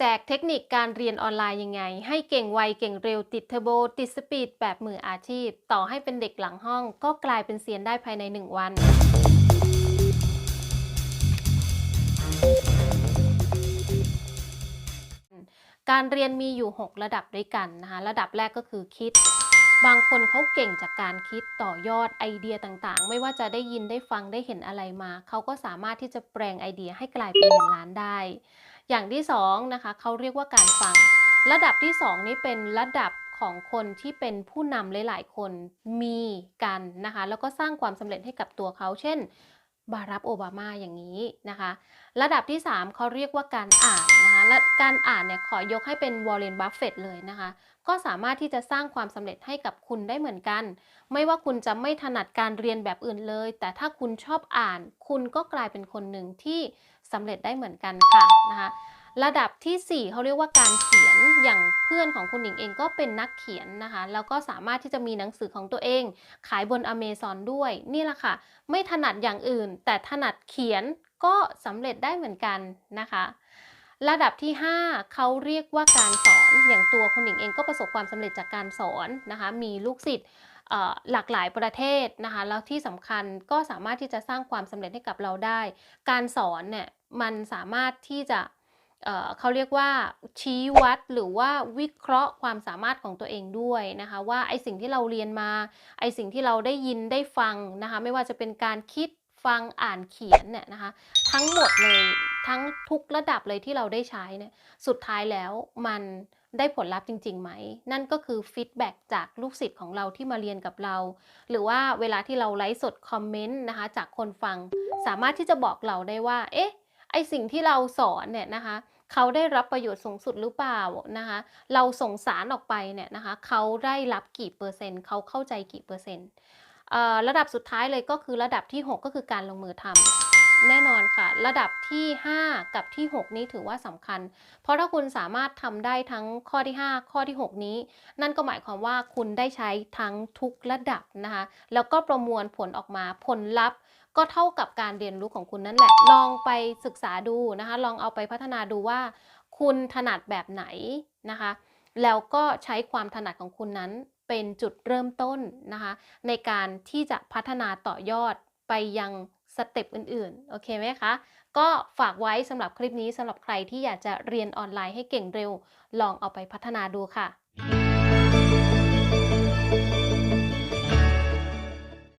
แจกเทคนิคการเรียนออนไลน์ยังไง ให้เก่งไวเก่งเร็วติดเทอร์โบ ติดสปีดแบบมืออาชีพ ต่อให้เป็นเด็กหลังห้อง ก็กลายเป็นเซียนได้ภายใน 1 วัน การเรียนมีอยู่ 6 ระดับด้วยกันนะคะ ระดับแรกก็คือคิด บางคนเขาเก่งจากการคิดต่อยอดไอเดียต่างๆ ไม่ว่าจะได้ยินได้ฟังได้เห็นอะไรมา เขาก็สามารถที่จะแปลงไอเดียให้กลายเป็นเงินล้านได้ อย่างที่สองนะคะเขาเรียกว่าการฟัง ระดับที่สองนี้เป็นระดับของคนที่เป็นผู้นำหลาย ๆ คนมีกันนะคะ แล้วก็สร้างความสำเร็จให้กับตัวเขา เช่น บารักโอบามาอย่างนี้นะคะ ระดับที่ 3เขาเรียกว่าการอ่านนะคะและการอ่านเนี่ยขอยกให้เป็นวอร์เรนบัฟเฟตเลยนะคะ ก็สามารถที่จะสร้างความสำเร็จให้กับคุณได้เหมือนกัน ไม่ว่าคุณจะไม่ถนัดการเรียนแบบอื่นเลย แต่ถ้าคุณชอบอ่าน คุณก็กลายเป็นคนหนึ่งที่สำเร็จได้เหมือนกันค่ะนะคะ ระดับทีสี่4เขาเรียกว่าการเขียน อย่างเพื่อนของคุณหญิงเองก็เป็นนักเขียนนะคะ แล้วก็สามารถที่จะมีหนังสือของตัวเอง ขายบนอเมซอนด้วย นี่แหละค่ะ ไม่ถนัดอย่างอื่น แต่ถนัดเขียนก็สำเร็จได้เหมือนกันนะคะระดับที่ 5เขาเรียกว่าการสอนอย่างตัวคุณหญิงเองก็ประสบความสำเร็จจากการสอนนะคะมีลูกศิษย์หลากหลายประเทศนะคะแล้วที่สำคัญก็สามารถที่จะสร้างความสำเร็จให้กับเราได้ การสอนเนี่ยมันสามารถที่จะ เเขาเรียกว่าชี้วัดหรือว่าวิเคราะห์ความสามารถของตัวเองด้วยนะคะว่าไอสิ่งที่เราเรียนมาไอสิ่งที่เราได้ยินได้ฟังนะคะไม่ว่าจะเป็นการคิดฟังอ่านเขียนเนี่ยนะคะทั้งหมดเลยทั้งทุกระดับเลยที่เราได้ใช้เนี่ยสุดท้ายแล้วมันได้ผลลัพธ์จริงๆไหม นั่นก็คือฟีดแบ็กจากลูกศิษย์ของเราที่มาเรียนกับเรา หรือว่าเวลาที่เราไลฟ์สดคอมเมนต์นะคะจากคนฟัง สามารถที่จะบอกเราได้ว่า เอ๊ะ ไอสิ่งที่เราสอนเนี่ยนะคะเขาได้รับประโยชน์สูงสุดหรือเปล่านะคะ เราส่งสารออกไปเนี่ยนะคะเขาได้รับกี่เปอร์เซ็นต์เขาเข้าใจกี่เปอร์เซ็นต์ระดับสุดท้ายเลยก็คือระดับที่ 6 ก็คือการลงมือทำแน่นอนค่ะ ระดับที่ 5 กับที่ 6 นี้ถือว่าสำคัญ เพราะถ้าคุณสามารถทำได้ทั้งข้อที่ 5 ข้อที่ 6 นี้ นั่นก็หมายความว่าคุณได้ใช้ทั้งทุกระดับนะคะ แล้วก็ประมวลผลออกมาผลลัพธ์ ก็เท่ากับการเรียนรู้ของคุณนั่นแหละ ลองไปศึกษาดูนะคะ ลองเอาไปพัฒนาดูว่า คุณถนัดแบบไหนนะคะ แล้วก็ใช้ความถนัดของคุณนั้นเป็นจุดเริ่มต้นนะคะ ในการที่จะพัฒนาต่อยอดไปยังสเต็ปอื่นๆ โอเคไหมคะ ก็ฝากไว้สำหรับคลิปนี้สำหรับใครที่อยากจะเรียนออนไลน์ให้เก่งเร็ว ลองเอาไปพัฒนาดูค่ะ